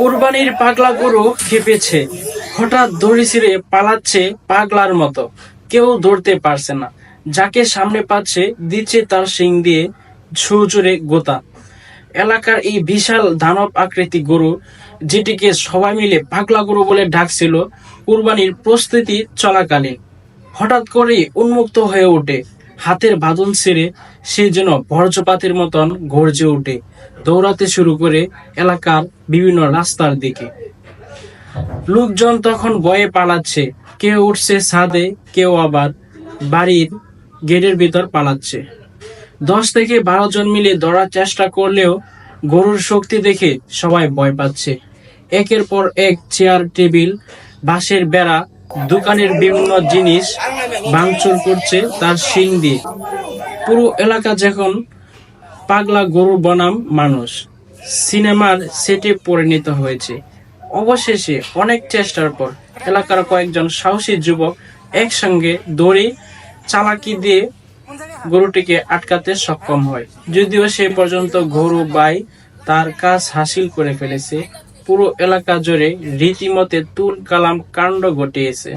কোরবানির পাগলা গরু খেপেছে। হঠাৎ দড়ি ছিঁড়ে পালাচ্ছে পাগলার মতো। কেউ ধরতে পারছে না। যাকে সামনে পাচ্ছে, দিচ্ছে তার শিং দিয়ে সুজুরে গোতা। এলাকার এই বিশাল দানব আকৃতি গরু, যেটিকে সবাই মিলে পাগলা গরু বলে ডাকছিল, কুরবানির প্রস্তুতি চলাকালীন। হঠাৎ করে উন্মুক্ত হয়ে ওঠে। হাতের বাঁধন ছেড়ে সে যেন বর্জ্যপাতের মতন গর্জে ওঠে। দৌড়াতে শুরু করে এলাকার বিভিন্ন রাস্তার দিকে। লোকজন তখন ভয়ে পালাচ্ছে। কেউ উঠছে ছাদে, কেউ আবার বাড়ির গেটের ভিতর পালাচ্ছে। দশ থেকে বারো জন মিলে দৌড়ার চেষ্টা করলেও গরুর শক্তি দেখে সবাই ভয় পাচ্ছে। একের পর এক চেয়ার, টেবিল, বাঁশের বেড়া দোকানের বিভিন্ন জিনিস ভাঙচুর করছে, তার শিং দিয়ে। পুরো এলাকা যখন পাগলা গরু বনাম মানুষ, সিনেমার সেটে পরিণত হয়েছে। অবশেষে অনেক চেষ্টার পর এলাকার কয়েকজন সাহসী যুবক একসঙ্গে দড়ি, চালাকি দিয়ে গরুটিকে আটকাতে সক্ষম হয়। যদিও সে পর্যন্ত গরু, বাই তার কাজ হাসিল করে ফেলেছে পুরো এলাকা জুড়ে রীতিমতে তুল কালাম কাণ্ড ঘটিয়েছে।